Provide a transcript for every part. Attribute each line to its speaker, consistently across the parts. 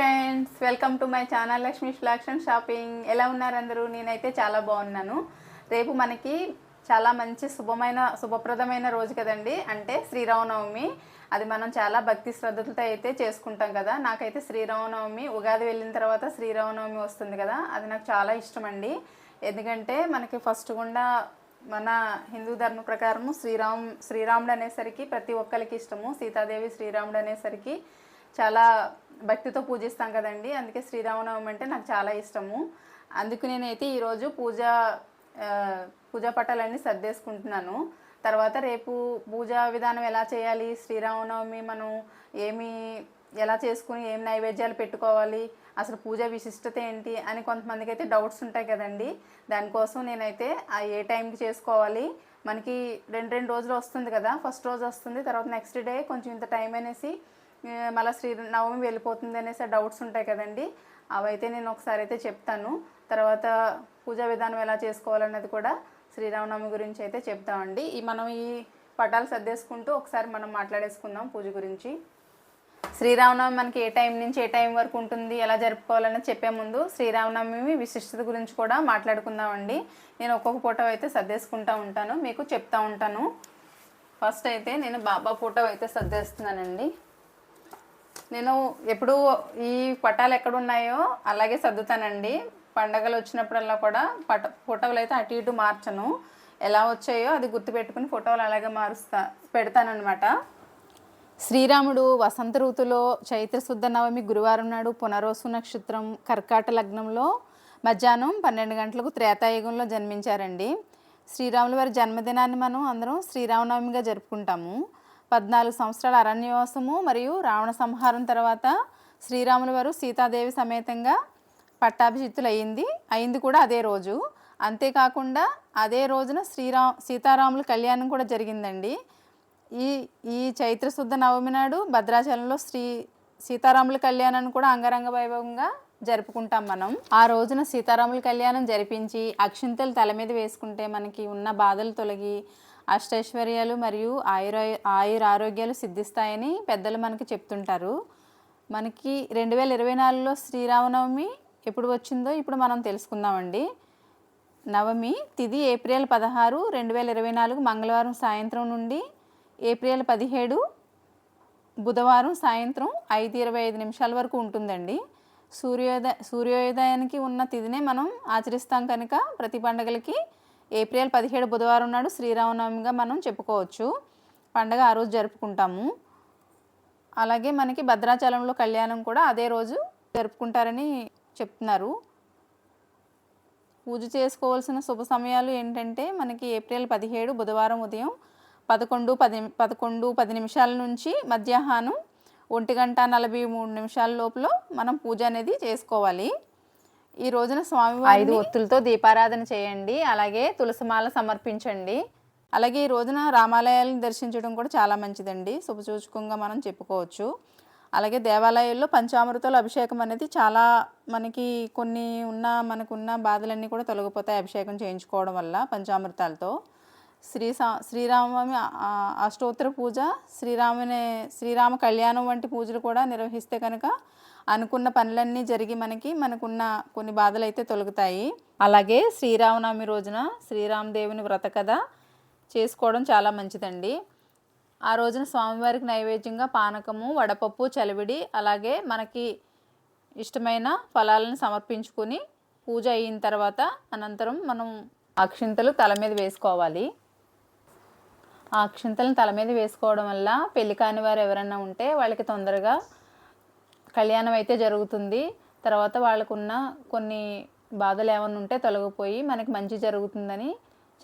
Speaker 1: Friends welcome to my channel Lakshmi flax and shopping. ఎలా ఉన్నారు అందరూ? నేనైతే చాలా బాగున్నాను. రేపు మనకి చాలా మంచి శుభమైన శుభప్రదమైన రోజు కదండి? అంటే శ్రీరామనవమి. అది మనం చాలా భక్తి శ్రద్ధలతో అయితే చేసుకుంటాం కదా. నాకైతే శ్రీరామనవమి ఉగాది వెళ్ళిన తర్వాత శ్రీరామనవమి వస్తుంది కదా. అది నాకు చాలా ఇష్టం అండి ఎందుకంటే మనకి ఫస్ట్ గుండా మన హిందూ ధర్మ ప్రకారము శ్రీరామ్ శ్రీరాముడు అనేసరికి ప్రతి ఒక్కరికి ఇష్టము. సీతాదేవి శ్రీరాముడు అనేసరికి చాలా భక్తితో పూజిస్తాం కదండి. అందుకే శ్రీరామనవమి అంటే నాకు చాలా ఇష్టము. అందుకు నేనైతే ఈరోజు పూజ పూజా పట్టాలన్నీ సర్దేసుకుంటున్నాను. తర్వాత రేపు పూజా విధానం ఎలా చేయాలి? శ్రీరామనవమి మనం ఏమి ఎలా చేసుకుని ఏం నైవేద్యాలు పెట్టుకోవాలి? అసలు పూజ విశిష్టత ఏంటి? అని కొంతమందికి అయితే డౌట్స్ ఉంటాయి కదండి. దానికోసం నేనైతే ఆ ఏ టైంకి చేసుకోవాలి? మనకి రెండు రెండు రోజులు వస్తుంది కదా. ఫస్ట్ రోజు వస్తుంది. తర్వాత నెక్స్ట్ డే కొంచెం ఇంత టైం అనేసి మళ్ళీ శ్రీ నవమి వెళ్ళిపోతుంది అనేసి డౌట్స్ ఉంటాయి కదండి. అవైతే నేను ఒకసారి అయితే చెప్తాను. తర్వాత పూజా విధానం ఎలా చేసుకోవాలన్నది కూడా శ్రీరామనవమి గురించి అయితే చెప్తామండి. ఈ మనం ఈ పటాలు సర్దేసుకుంటూ ఒకసారి మనం మాట్లాడేసుకుందాం పూజ గురించి. శ్రీరామనవమి మనకి ఏ టైం నుంచి ఏ టైం వరకు ఉంటుంది ఎలా జరుపుకోవాలని చెప్పే ముందు శ్రీరామనవమి విశిష్టత గురించి కూడా మాట్లాడుకుందామండి. నేను ఒక్కొక్క ఫోటో అయితే సర్దేసుకుంటూ ఉంటాను మీకు చెప్తా ఉంటాను. ఫస్ట్ అయితే నేను బాబా ఫోటో అయితే సర్దేస్తున్నానండి. నేను ఎప్పుడు ఈ పటాలు ఎక్కడున్నాయో అలాగే సర్దుతానండి. పండగలు వచ్చినప్పుడల్లా కూడా పట ఫోటోలు అయితే అటు ఇటు మార్చను. ఎలా వచ్చాయో అది గుర్తుపెట్టుకుని ఫోటోలు అలాగే మారుస్తా పెడతానమాట శ్రీరాముడు వసంత ఋతులో చైత్రశుద్ధ నవమి గురువారం నాడు పునరోసు నక్షత్రం కర్కాట లగ్నంలో మధ్యాహ్నం పన్నెండు గంటలకు త్రేతాయుగంలో జన్మించారండి. శ్రీరాములు వారి జన్మదినాన్ని మనం అందరం శ్రీరామనవమిగా జరుపుకుంటాము. పద్నాలుగు సంవత్సరాల అరణ్యవాసము మరియు రావణ సంహారం తర్వాత శ్రీరాముల వారు సీతాదేవి సమేతంగా పట్టాభిషిక్తులు అయింది అయింది కూడా అదే రోజు. అంతేకాకుండా అదే రోజున శ్రీరా సీతారాముల కళ్యాణం కూడా జరిగిందండి. ఈ ఈ చైత్రశుద్ధ నవమి నాడు భద్రాచలంలో శ్రీ సీతారాముల కళ్యాణాన్ని కూడా అంగరంగ వైభవంగా జరుపుకుంటాం మనం. ఆ రోజున సీతారాముల కళ్యాణం జరిపించి అక్షింతలు తల మీద వేసుకుంటే మనకి ఉన్న బాధలు తొలగి అష్టైశ్వర్యాలు మరియు ఆయుర ఆయుర ఆరోగ్యాలు సిద్ధిస్తాయని పెద్దలు మనకి చెప్తుంటారు. మనకి రెండు వేల ఇరవై నాలుగులో శ్రీరామనవమి ఎప్పుడు వచ్చిందో ఇప్పుడు మనం తెలుసుకుందామండి. నవమి తిది ఏప్రిల్ పదహారు రెండు వేల ఇరవై నాలుగు మంగళవారం సాయంత్రం నుండి ఏప్రిల్ పదిహేడు బుధవారం సాయంత్రం ఐదు ఇరవై ఐదు నిమిషాల వరకు ఉంటుందండి. సూర్యోదయ సూర్యోదయానికి ఉన్న తిథినే మనం ఆచరిస్తాం కనుక ప్రతి పండగలకి ఏప్రిల్ పదిహేడు బుధవారం నాడు శ్రీరామనవమిగా మనం చెప్పుకోవచ్చు. పండగ ఆ రోజు జరుపుకుంటాము. అలాగే మనకి భద్రాచలంలో కళ్యాణం కూడా అదే రోజు జరుపుకుంటారని చెప్తున్నారు. పూజ చేసుకోవాల్సిన శుభ సమయాలు ఏంటంటే మనకి ఏప్రిల్ పదిహేడు బుధవారం ఉదయం పదకొండు పది పదకొండు పది నిమిషాల నుంచి మధ్యాహ్నం ఒంటి గంట నలభై మూడు నిమిషాల లోపల మనం పూజ అనేది చేసుకోవాలి. ఈ రోజున స్వామి ఐదు ఒత్తులతో దీపారాధన చేయండి అలాగే తులసిమాల సమర్పించండి. అలాగే ఈ రోజున రామాలయాలను దర్శించడం కూడా చాలా మంచిదండి. శుభసూచకంగా మనం చెప్పుకోవచ్చు. అలాగే దేవాలయాల్లో పంచామృతాల అభిషేకం అనేది చాలా మనకి కొన్ని ఉన్న మనకున్న బాధలన్నీ కూడా తొలగిపోతాయి అభిషేకం చేయించుకోవడం వల్ల పంచామృతాలతో. శ్రీ ఆ, అష్టోత్తర పూజ శ్రీరాముని శ్రీరామ కళ్యాణం వంటి పూజలు కూడా నిర్వహిస్తే కనుక అనుకున్న పనులన్నీ జరిగి మనకి మనకున్న కొన్ని బాధలు అయితే తొలగుతాయి. అలాగే శ్రీరామనవమి రోజున శ్రీరామదేవుని వ్రత కథ చేసుకోవడం చాలా మంచిదండి. ఆ రోజున స్వామివారికి నైవేద్యంగా పానకము వడపప్పు చలివిడి అలాగే మనకి ఇష్టమైన ఫలాలను సమర్పించుకొని పూజ అయిన తర్వాత అనంతరం మనం అక్షింతలు తల మీద వేసుకోవాలి. ఆ అక్షింతలను తల మీద వేసుకోవడం వల్ల పెళ్ళి కాని వారు ఎవరైనా ఉంటే వాళ్ళకి తొందరగా కళ్యాణం అయితే జరుగుతుంది. తర్వాత వాళ్ళకున్న కొన్ని బాధలు ఏమైనా ఉంటే తొలగిపోయి మనకి మంచి జరుగుతుందని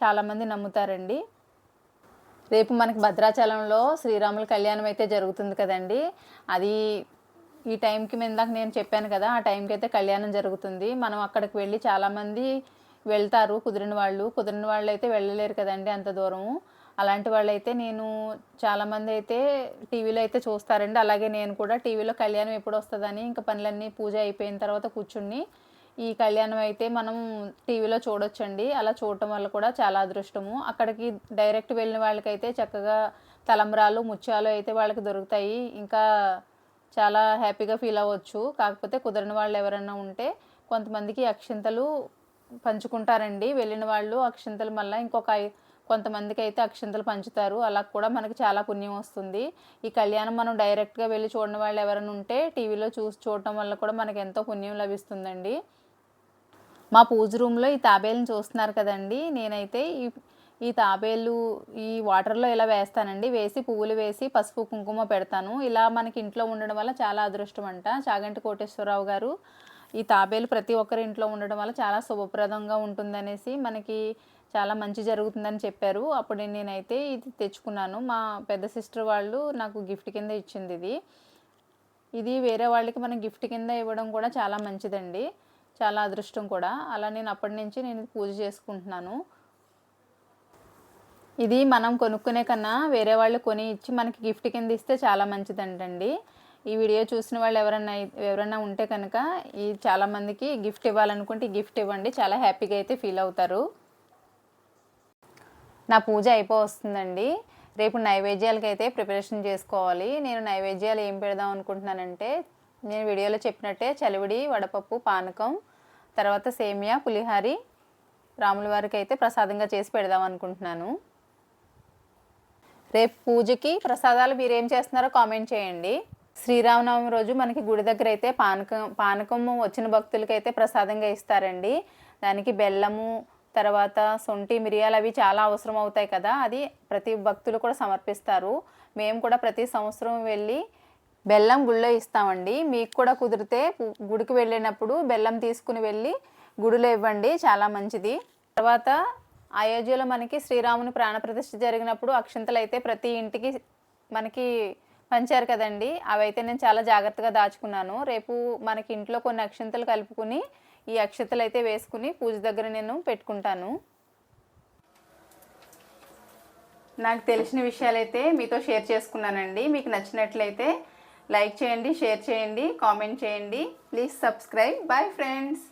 Speaker 1: చాలామంది నమ్ముతారండి. రేపు మనకి భద్రాచలంలో శ్రీరాముల కళ్యాణం అయితే జరుగుతుంది కదండి. అది ఈ టైంకి ఇందాక నేను చెప్పాను కదా ఆ టైంకి అయితే కళ్యాణం జరుగుతుంది. మనం అక్కడికి వెళ్ళి చాలామంది వెళ్తారు. కుదిరిన వాళ్ళు కుదిరిన వాళ్ళు అయితే వెళ్ళలేరు కదండి అంత దూరము. అలాంటి వాళ్ళైతే నేను చాలామంది అయితే టీవీలో అయితే చూస్తారండి. అలాగే నేను కూడా టీవీలో కళ్యాణం ఎప్పుడు వస్తుందని ఇంకా పనులన్నీ పూజ అయిపోయిన తర్వాత కూర్చుని ఈ కళ్యాణం అయితే మనం టీవీలో చూడొచ్చండి. అలా చూడటం వల్ల కూడా చాలా అదృష్టము. అక్కడికి డైరెక్ట్ వెళ్ళిన వాళ్ళకైతే చక్కగా తలంబ్రాలు ముత్యాలు అయితే వాళ్ళకి దొరుకుతాయి. ఇంకా చాలా హ్యాపీగా ఫీల్ అవ్వచ్చు. కాకపోతే కుదరని వాళ్ళు ఎవరైనా ఉంటే కొంతమందికి అక్షింతలు పంచుకుంటారండి. వెళ్ళిన వాళ్ళు అక్షింతలు మళ్ళీ ఇంకొక కొంతమందికి అయితే అక్షింతలు పంచుతారు. అలా కూడా మనకి చాలా పుణ్యం వస్తుంది. ఈ కళ్యాణం మనం డైరెక్ట్గా వెళ్ళి చూడని వాళ్ళు ఎవరైనా ఉంటే టీవీలో చూసి చూడటం వల్ల కూడా మనకి ఎంతో పుణ్యం లభిస్తుందండి. మా పూజ రూమ్లో ఈ తాబేలుని చూస్తున్నారు కదండి. నేనైతే ఈ ఈ తాబేలు ఈ వాటర్లో ఇలా వేస్తానండి. వేసి పువ్వులు వేసి పసుపు కుంకుమ పెడతాను. ఇలా మనకి ఇంట్లో ఉండడం వల్ల చాలా అదృష్టం అంట. చాగంటి కోటేశ్వరరావు గారు ఈ తాబేలు ప్రతి ఒక్కరి ఇంట్లో ఉండడం వల్ల చాలా శుభప్రదంగా ఉంటుందనేసి మనకి చాలా మంచి జరుగుతుందని చెప్పారు. అప్పుడు నేనైతే ఇది తెచ్చుకున్నాను. మా పెద్ద సిస్టర్ వాళ్ళు నాకు గిఫ్ట్ కింద ఇచ్చింది ఇది. ఇది వేరే వాళ్ళకి మనం గిఫ్ట్ కింద ఇవ్వడం కూడా చాలా మంచిదండి. చాలా అదృష్టం కూడా. అలా నేను అప్పటి నుంచి నేను పూజ చేసుకుంటున్నాను. ఇది మనం కొనుక్కునే కన్నా వేరే వాళ్ళు కొని ఇచ్చి మనకి గిఫ్ట్ కింద ఇస్తే చాలా మంచిదంటండి. ఈ వీడియో చూసిన వాళ్ళు ఎవరన్నా ఎవరైనా ఉంటే కనుక ఈ చాలామందికి గిఫ్ట్ ఇవ్వాలనుకుంటే ఈ గిఫ్ట్ ఇవ్వండి. చాలా హ్యాపీగా అయితే ఫీల్ అవుతారు. నా పూజ అయిపో వస్తుందండి రేపు నైవేద్యాలకి అయితే ప్రిపరేషన్ చేసుకోవాలి. నేను నైవేద్యాలు ఏం పెడదాం అనుకుంటున్నానంటే నేను వీడియోలో చెప్పినట్టే చలివిడి వడపప్పు పానకం తర్వాత సేమియా పులిహారి రాముల వారికి అయితే ప్రసాదంగా చేసి పెడదాం అనుకుంటున్నాను. రేపు పూజకి ప్రసాదాలు మీరు ఏం చేస్తున్నారో కామెంట్ చేయండి. శ్రీరామనవమి రోజు మనకి గుడి దగ్గర అయితే పానకం పానకం వచ్చిన భక్తులకి అయితే ప్రసాదంగా ఇస్తారండి. దానికి బెల్లము తర్వాత సొంటి మిరియాలు అవి చాలా అవసరం అవుతాయి కదా అది ప్రతి భక్తులు కూడా సమర్పిస్తారు. మేము కూడా ప్రతి సంవత్సరం వెళ్ళి బెల్లం గుళ్ళో ఇస్తామండి. మీకు కూడా కుదిరితే గుడికి వెళ్ళినప్పుడు బెల్లం తీసుకుని వెళ్ళి గుడిలో ఇవ్వండి చాలా మంచిది. తర్వాత అయోధ్యలో మనకి శ్రీరాముని ప్రాణప్రతిష్ఠ జరిగినప్పుడు అక్షంతలు అయితే ప్రతి ఇంటికి మనకి పంచారు కదండి. అవైతే నేను చాలా జాగ్రత్తగా దాచుకున్నాను. రేపు మనకి ఇంట్లో కొన్ని అక్షంతలు కలుపుకుని ఈ అక్షతలు అయితే వేసుకుని పూజ దగ్గర నేను పెట్టుకుంటాను. నాకు తెలిసిన విషయాలైతే మీతో షేర్ చేసుకున్నానండి. మీకు నచ్చినట్లయితే లైక్ చేయండి షేర్ చేయండి కామెంట్ చేయండి. Please subscribe. Bye friends.